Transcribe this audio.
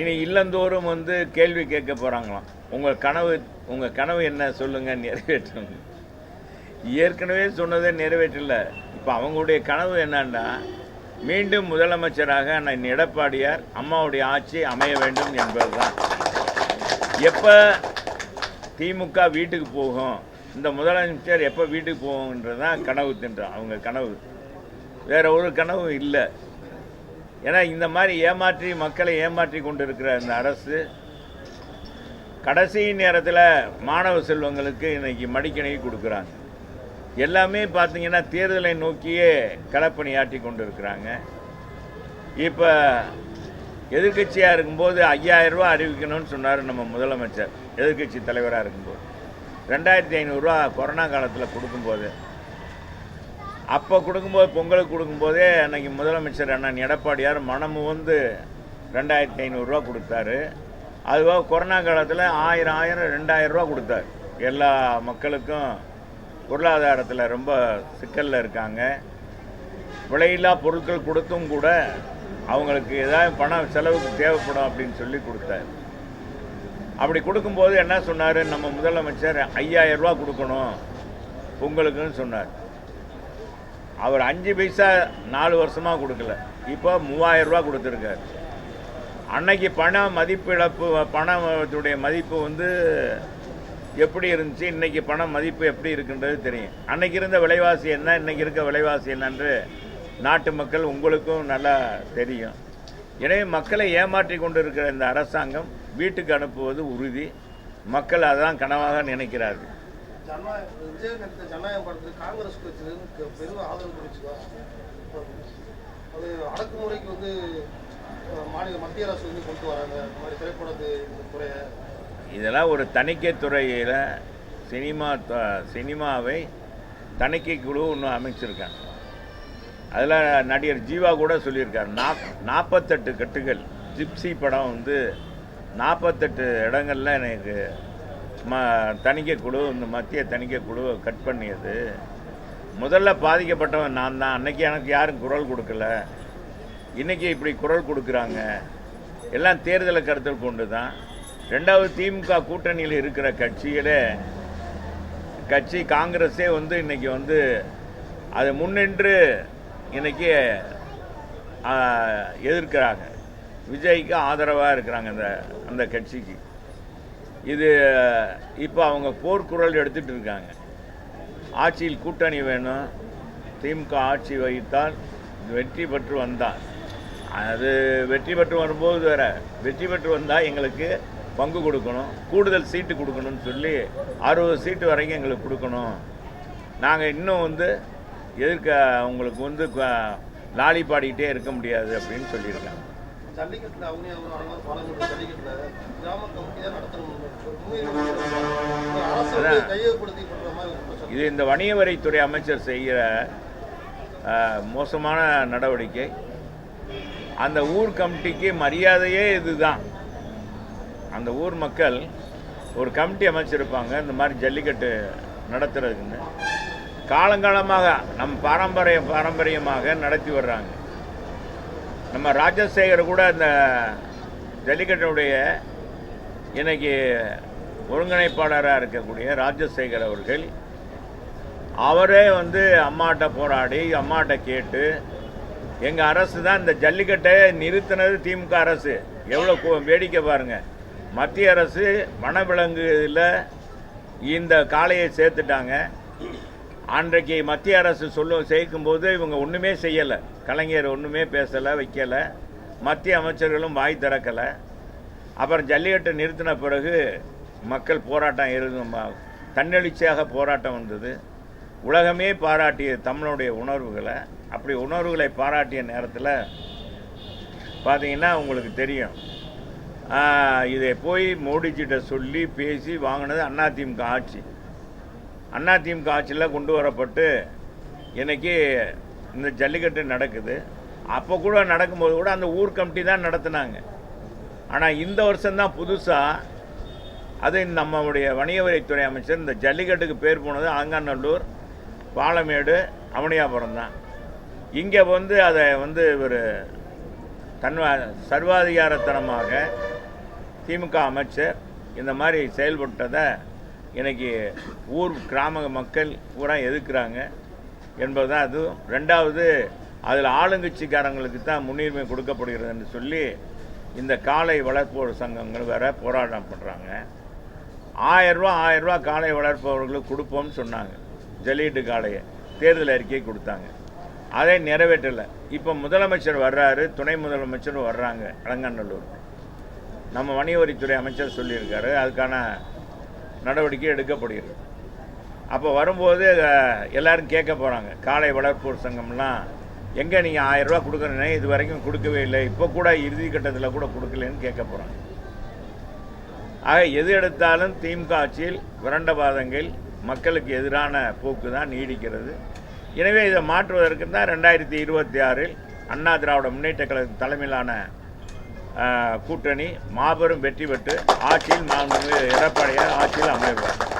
இனி இல்லந்தோறும் வந்து கேள்வி கேட்க போகிறாங்களாம் உங்கள் கனவு உங்கள் கனவு என்ன சொல்லுங்கள் நிறைவேற்றுங்க ஏற்கனவே சொன்னதே நிறைவேற்றல. இப்போ அவங்களுடைய கனவு என்னன்னா மீண்டும் முதலமைச்சராக நான் எடப்பாடியார் அம்மாவுடைய ஆட்சி அமைய வேண்டும் என்பதுதான். எப்போ திமுக வீட்டுக்கு போகும் இந்த முதலமைச்சர் எப்போ வீட்டுக்கு போகுன்றது தான் கனவு தின்றான் அவங்க கனவு. வேற ஒரு கனவு இல்லை. ஏன்னா இந்த மாதிரி ஏமாற்றி மக்களை ஏமாற்றி கொண்டு இருக்கிற இந்த அரசு கடைசி நேரத்தில் மாணவ செல்வங்களுக்கு இன்றைக்கி மடிக்கணி கொடுக்குறாங்க. எல்லாமே பார்த்தீங்கன்னா தேர்தலை நோக்கியே களப்பணியாற்றி கொண்டு இருக்கிறாங்க இப்போ எதிர்க்கட்சியாக இருக்கும்போது ஐயாயிரரூபா அறிவிக்கணும்னு சொன்னார் நம்ம முதலமைச்சர் எதிர்க்கட்சி தலைவராக இருக்கும்போது. ரெண்டாயிரத்தி ஐநூறுரூவா கொரோனா காலத்தில் கொடுக்கும்போது அப்போ கொடுக்கும்போது பொங்கலுக்கு கொடுக்கும்போதே அன்றைக்கி முதலமைச்சர் அண்ணன் எடப்பாடியார் மனமு வந்து ரெண்டாயிரத்தி ஐநூறுரூவா கொடுத்தாரு. அதுவாக கொரோனா காலத்தில் ஆயிரம் ஆயிரம் ரெண்டாயிரரூவா கொடுத்தார் கொடுத்தாரு. எல்லா மக்களுக்கும் பொருளாதாரத்தில் ரொம்ப சிக்கலில் இருக்காங்க. விலையில்லா பொருட்கள் கொடுத்தும் கூட அவங்களுக்கு ஏதாவது பணம் செலவுக்கு தேவைப்படும் அப்படின்னு சொல்லி கொடுத்தாரு. அப்படி கொடுக்கும்போது என்ன சொன்னார்? நம்ம முதலமைச்சர் ஐயாயிரரூவா கொடுக்கணும் பொங்கலுக்குன்னு சொன்னார். அவர் அஞ்சு பைசா நாலு வருஷமாக கொடுக்கல. இப்போ மூவாயிரம் ரூபா கொடுத்துருக்காரு. அன்னைக்கு பண மதிப்பிழப்பு பணத்துடைய மதிப்பு வந்து எப்படி இருந்துச்சு? இன்றைக்கி பண மதிப்பு எப்படி இருக்குன்றது தெரியும். அன்னைக்கு இருந்த விலைவாசி என்ன? இன்னைக்கு இருக்க விலைவாசி என்னன்று நாட்டு மக்கள் உங்களுக்கும் நல்லா தெரியும். எனவே மக்களை ஏமாற்றி கொண்டு இருக்கிற இந்த அரசாங்கம் வீட்டுக்கு அனுப்புவது உறுதி. மக்கள் அதான் கனவாக நினைக்கிறார்கள். ஜனநாயகம் விஜய் நடித்த ஜனநாயகம் படத்துக்கு காங்கிரஸ் கட்சியிலிருந்து பெரும் ஆதரவு தெரிவிச்சுக்கோ. அது அடக்குமுறைக்கு வந்து மாநில மத்திய அரசு வந்து கொண்டு வராங்க. இந்த மாதிரி திரைப்படத்து துறையை. இதெல்லாம் ஒரு தணிக்கை துறையில் சினிமா சினிமாவை தணிக்கை குழு ஒன்று அமைச்சிருக்காங்க. அதில் நடிகர் ஜீவா கூட சொல்லியிருக்கார். நாப் நாற்பத்தெட்டு கட்டுகள் ஜிப்சி படம் வந்து நாற்பத்தெட்டு இடங்களில் எனக்கு ம தணிக்கைக்குழு இந்த மத்திய தணிக்கைக்குழு கட் பண்ணியது. முதல்ல பாதிக்கப்பட்டவன் நான் தான். அன்னைக்கு எனக்கு யாரும் குரல் கொடுக்கல. இன்றைக்கி இப்படி குரல் கொடுக்குறாங்க. எல்லாம் தேர்தலை கருத்தில் கொண்டு தான் ரெண்டாவது திமுக கூட்டணியில் இருக்கிற கட்சிகளே கட்சி காங்கிரஸே வந்து இன்றைக்கி வந்து அது முன்னின்று இன்றைக்கி எதிர்க்கிறாங்க. விஜய்க்கு ஆதரவாக இருக்கிறாங்க அந்த அந்த கட்சிக்கு. இது இப்போ அவங்க போர்க்குரல் எடுத்துகிட்டு இருக்காங்க. ஆட்சியில் கூட்டணி வேணும். திமுக ஆட்சி வகித்தால் வெற்றி பெற்று வந்தால். அது வெற்றி பெற்று வரும்போது வேற வெற்றி பெற்று வந்தால் எங்களுக்கு பங்கு கொடுக்கணும். கூடுதல் சீட்டு கொடுக்கணும்னு சொல்லி அறுபது சீட்டு வரைக்கும் எங்களுக்கு கொடுக்கணும். நாங்கள் இன்னும் வந்து எதிர்க்க அவங்களுக்கு வந்து லாலி பாடிக்கிட்டே இருக்க முடியாது அப்படின்னு சொல்லியிருக்காங்க. ஜல்லிக்கட்டில் அவங்க அவங்க ஜல்லிக்கட்டில் நடத்தணும். கையகப்படுத்தி மாதிரி. இது இந்த வணிக வரித்துறை அமைச்சர் செய்கிற மோசமான நடவடிக்கை. அந்த ஊர் கமிட்டிக்கு மரியாதையே இதுதான். அந்த ஊர் மக்கள் ஒரு கமிட்டி அமைச்சிருப்பாங்க இந்த மாதிரி ஜல்லிக்கட்டு நடத்துறதுக்குன்னு. காலங்காலமாக நம் பாரம்பரிய பாரம்பரியமாக நடத்தி வர்றாங்க. நம்ம ராஜசேகர் கூட இந்த ஜல்லிக்கட்டுடைய இன்னைக்கு ஒருங்கிணைப்பாளராக இருக்கக்கூடிய ராஜசேகர் அவர்கள் அவரே வந்து அம்மாட்ட போராடி அம்மாட்ட கேட்டு எங்கள் அரசு தான் இந்த ஜல்லிக்கட்டை நிறுத்தினது திமுக அரசு. எவ்வளோ வேடிக்கை பாருங்கள் மத்திய அரசு வனவிலங்குல இந்த காளையை சேர்த்துட்டாங்க. அன்றைக்கு மத்திய அரசு சொல்ல சேர்க்கும் போது இவங்க ஒன்றுமே செய்யலை. கலைஞர் ஒன்றுமே பேசலை வைக்கலை. மத்திய அமைச்சர்களும் வாய் திறக்கலை. அப்புறம் ஜல்லிக்கட்டை நிறுத்தின பிறகு மக்கள் போராட்டம் இருந்து தன்னெழுச்சியாக போராட்டம் வந்தது. உலகமே பாராட்டிய தமிழுடைய உணர்வுகளை. அப்படி உணர்வுகளை பாராட்டிய நேரத்தில் பார்த்தீங்கன்னா உங்களுக்கு தெரியும். இதை போய் மோடிஜிட்ட சொல்லி பேசி வாங்கினது அதிமுக ஆட்சி. அண்ணா திமுக ஆட்சியில் கொண்டு வரப்பட்டு இன்றைக்கி இந்த ஜல்லிக்கட்டு நடக்குது. அப்போ கூட நடக்கும்போது கூட அந்த ஊர் கமிட்டி தான் நடத்துனாங்க. ஆனால் இந்த வருஷம்தான் புதுசாக அது நம்மளுடைய வணிகவரித்துறை அமைச்சர் இந்த ஜல்லிக்கட்டுக்கு பேர் போனது ஆங்காநல்லூர் பாலமேடு அவனியாபுரம் தான். இங்கே வந்து அதை வந்து இவர் தன்வா சர்வாதிகாரத்தனமாக திமுக அமைச்சர் இந்த மாதிரி செயல்பட்டதை இன்றைக்கி ஊர் கிராம மக்கள் பூரா எதிர்க்கிறாங்க என்பது தான் அதுவும் ரெண்டாவது அதில் ஆளுங்கட்சிக்காரங்களுக்கு தான் முன்னுரிமை கொடுக்கப்படுகிறதுன்னு சொல்லி இந்த காளை வளர்ப்போர் சங்கங்கள் வேற போராட்டம் பண்ணுறாங்க ஆயரூவா ஆயரூவா காளை வளர்ப்பவர்களுக்கு கொடுப்போம்னு சொன்னாங்க. ஜல்லிக்கட்டு காளையை தேர்தல் அறிக்கை கொடுத்தாங்க. அதை நிறைவேற்றலை. இப்போ முதலமைச்சர் வர்றாரு துணை முதலமைச்சரும் வர்றாங்க அலங்காநல்லூர். நம்ம வணிகவரித்துறை அமைச்சர் சொல்லியிருக்காரு. அதுக்கான நடவடிக்கை எடுக்கப்படுகிறது. அப்போ வரும்போது எல்லோரும் கேட்க போகிறாங்க காளை வளர்ப்போர் சங்கம்லாம் எங்கே நீங்கள் ஆயிரரூவா கொடுக்குறீங்க இது வரைக்கும் கொடுக்கவே இல்லை. இப்போ கூட இறுதி கட்டத்தில் கூட கொடுக்கலன்னு கேட்க போகிறாங்க ஆக எது எடுத்தாலும் திமுக ஆட்சியில் விரண்டவாதங்கள் மக்களுக்கு எதிரான போக்கு தான் நீடிக்கிறது. எனவே இதை மாற்றுவதற்கு தான் ரெண்டாயிரத்தி இருபத்தி ஆறில் அண்ணா திராவிட முன்னேற்ற கழக தலைமையிலான கூட்டணி மாபெரும் வெற்றி பெற்று ஆட்சியில் மாண்புமிகு எடப்பாடியார் ஆட்சியில் அமைவார்